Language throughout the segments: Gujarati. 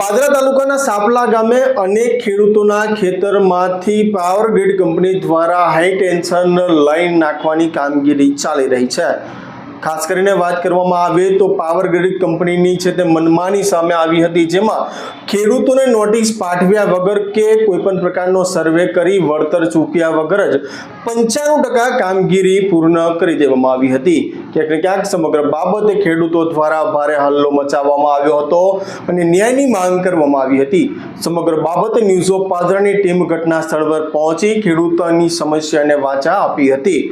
પાદરા તાલુકાના સાપલા ગામે અનેક ખેડૂતોના ખેતરમાંથી પાવર ગ્રીડ કંપની દ્વારા હાઈ ટેન્શન લાઈન નાખવાની કામગીરી ચાલી રહી છે. ખાસ કરીને વાત કરવામાં આવે તો પાવર ગ્રીડ કંપનીની છે તે મનમાની સામે આવી હતી, જેમાં ખેડૂતોને નોટિસ પાઠવ્યા વગર કે કોઈપણ પ્રકારનો સર્વે કરી વળતર ચૂક્યા વગર જ પંચાણું ટકા કામગીરી પૂર્ણ કરી દેવામાં આવી હતી. ક્યાંક ક્યાંક સમગ્ર બાબતે ખેડૂતો દ્વારા ભારે હલ્લો મચાવવામાં આવ્યો હતો અને ન્યાયની માંગ કરવામાં આવી હતી. સમગ્ર બાબતે ન્યૂઝ ઓફ પાદરાની ટીમ ઘટના સ્થળ પર પહોંચી ખેડૂતોની સમસ્યાને વાચા આપી હતી.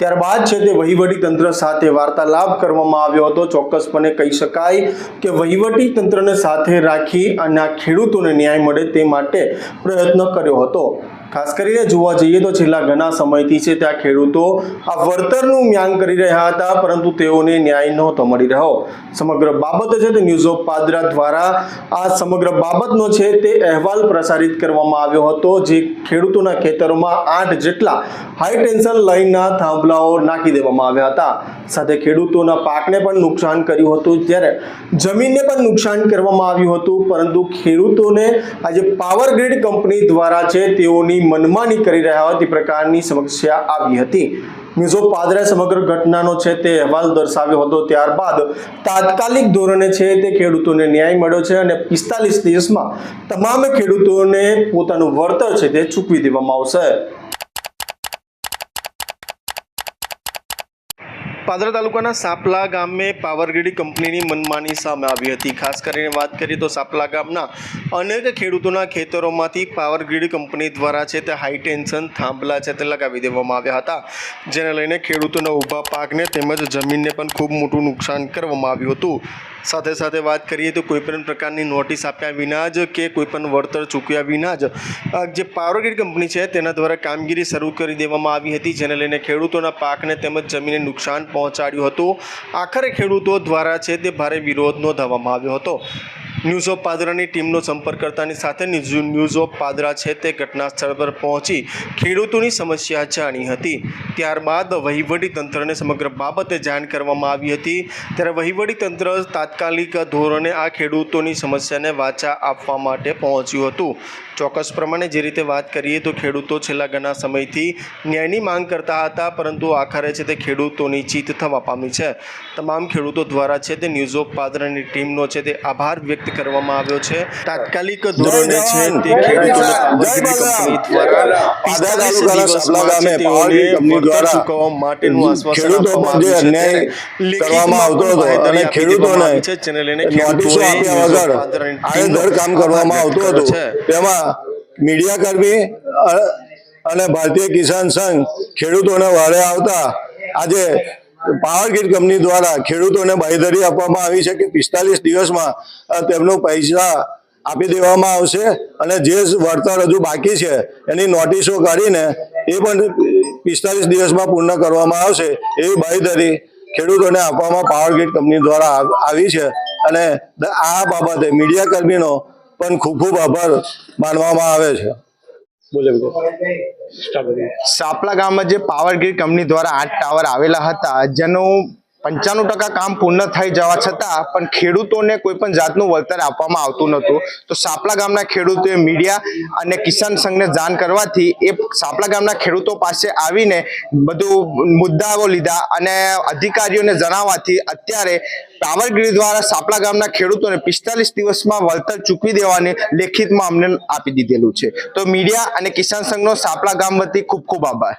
ત્યારબાદ છે તે વહીવટી તંત્ર સાથે વાર્તાલાપ કરવામાં આવ્યો હતો. ચોક્કસપણે કહી શકાય કે વહીવટી તંત્રને સાથે રાખી અને આ ખેડૂતોને ન્યાય મળે તે માટે પ્રયત્ન કર્યો હતો. ખાસ કરીને જોવા જઈએ તો છેલ્લા ઘણા સમયથી છે ત્યાં ખેડૂતો આ વળતરનું મ્યાંગ કરી રહ્યા હતા, પરંતુ તેઓને ન્યાય નહોતો મળી રહ્યો. સમગ્ર બાબત છે તે ન્યૂઝ ઓફ પાદરા દ્વારા આ સમગ્ર બાબતનો છે તે અહેવાલ પ્રસારિત કરવામાં આવ્યો હતો, જે ખેડૂતોના ખેતરોમાં આઠ જેટલા હાઈ ટેન્શન લાઇનના થાંભલાઓ નાખી દેવામાં આવ્યા હતા. સાથે ખેડૂતોના પાકને પણ નુકસાન કર્યું હતું ત્યારે જમીનને પણ નુકસાન કરવામાં આવ્યું હતું, પરંતુ ખેડૂતોને આજે પાવર ગ્રીડ કંપની દ્વારા છે તેઓની મનમાની કરી રહ્યા હોય પ્રકારની સમસ્યા આવી હતી. મિઝો પાદરે સમગ્ર ઘટનાનો છે તે અહેવાલ દર્શાવ્યો હતો. ત્યારબાદ તાત્કાલિક ધોરણે છે તે ખેડૂતોને ન્યાય મળ્યો છે અને પિસ્તાલીસ દિવસમાં તમામ ખેડૂતોને પોતાનું વળતર છે તે ચૂકવી દેવામાં આવશે. પાદરા તાલુકાના સાપલા ગામે પાવરગ્રીડ કંપનીની મનમાની સામે આવી હતી. ખાસ કરીને વાત કરીએ તો સાપલા ગામના અનેક ખેડૂતોના ખેતરોમાંથી પાવરગ્રીડ કંપની દ્વારા છે તે હાઈ ટેન્શન થાંભલા છે તે લગાવી દેવામાં આવ્યા હતા. જેને લઈને ખેડૂતોના ઊભા પાકને તેમજ જમીનને પણ ખૂબ મોટું નુકસાન કરવામાં આવ્યું હતું. સાથે સાથે વાત કરીએ તો કોઈપણ પ્રકારની નોટિસ આપ્યા વિના જ કે કોઈપણ વળતર ચૂક્યા વિના જ જે પાવરગ્રીડ કંપની છે તેના દ્વારા કામગીરી શરૂ કરી દેવામાં આવી હતી, જેને લઈને ખેડૂતોના પાકને તેમજ જમીને નુકસાન પહોંચાડ્યું હતું. આખરે ખેડૂતો દ્વારા છે તે ભારે વિરોધ નોંધાવવામાં આવ્યો હતો. ન્યૂઝ ઓફ પાદરાની ટીમનો સંપર્ક કરતાની સાથે ન્યૂઝ ઓફ પાદરા છે તે ઘટના સ્થળ પર પહોંચી ખેડૂતોની સમસ્યા જાણી હતી. ત્યારબાદ તંત્રને સમગ્ર બાબતે જાણ કરવામાં આવી હતી. ત્યારે તંત્ર તાત્કાલિક ધોરણે આ ખેડૂતોની સમસ્યાને વાચા આપવા માટે પહોંચ્યું હતું. ચોક્કસ પ્રમાણે જે રીતે વાત કરીએ તો ખેડૂતો છેલ્લા ઘણા સમયથી ન્યાયની માંગ કરતા હતા, પરંતુ આખરે છે તે ખેડૂતોની જીત થવા પામી છે. તમામ ખેડૂતો દ્વારા છે તે ન્યૂઝ ઓફ પાદરાની ટીમનો છે તે આભાર વ્યક્ત કરવામાં આવ્યો છે. તાત્કાલિક ધોરણે છે તે ખેડૂતોને પાવર કંપની દ્વારા પિસ્તાલીસ 45 તાલુકાના દિવસમાં સપલા ગામે છે પાવર તેઓને વળતર ચૂકવવા માટેનું આશ્વાસન આપવામાં આવ્યું છે. અન્યાય કરવામાં આવતો હતો અને ખેડૂતોને છે જેને લઈને ખેડૂતોએ વગર કામ કરવામાં આવતું હતું. તેમાં મીડિયા કર્મી અને ભારતીય કિસાન સંઘ ખેડૂતોને વાળે આવતા આજે પાવર ગ્રીડ કંપની દ્વારા ખેડૂતોને બાંહેધરી આપવામાં આવી છે કે પિસ્તાલીસ દિવસમાં તેમનો પૈસા આપી દેવામાં આવશે અને જે વળતર હજુ બાકી છે, એની નોટિસો કાઢીને એ પણ પિસ્તાલીસ દિવસમાં પૂર્ણ કરવામાં આવશે એવી બાંહેધરી ખેડૂતોને આપવામાં પાવર ગ્રીડ કંપની દ્વારા આવી છે. અને આ બાબતે મીડિયા કર્મીનો પણ ખૂબ ખૂબ આભાર માનવામાં આવે છે. સાપલા ગામમાં જે પાવર ગ્રીડ કંપની દ્વારા આઠ ટાવર આવેલા હતા જેનું પંચાણું ટકા કામ પૂર્ણ થઈ જવા છતાં પણ ખેડૂતોને કોઈ પણ જાતનું વળતર આપવામાં આવતું નહોતું. તો સાપલા ગામના ખેડૂતોએ મીડિયા અને કિસાન સંઘને જાણ કરવાથી એ સાપલા ગામના ખેડૂતો પાસે આવીને બધું મુદ્દાઓ લીધા અને અધિકારીઓને જણાવવાથી અત્યારે પાવરગ્રીડ દ્વારા સાપલા ગામના ખેડૂતોને પિસ્તાલીસ દિવસમાં વળતર ચૂકવી દેવાની લેખિતમાં અમને આપી દીધેલું છે. તો મીડિયા અને કિસાન સંઘનો સાપલા ગામ વતી ખૂબ ખૂબ આભાર.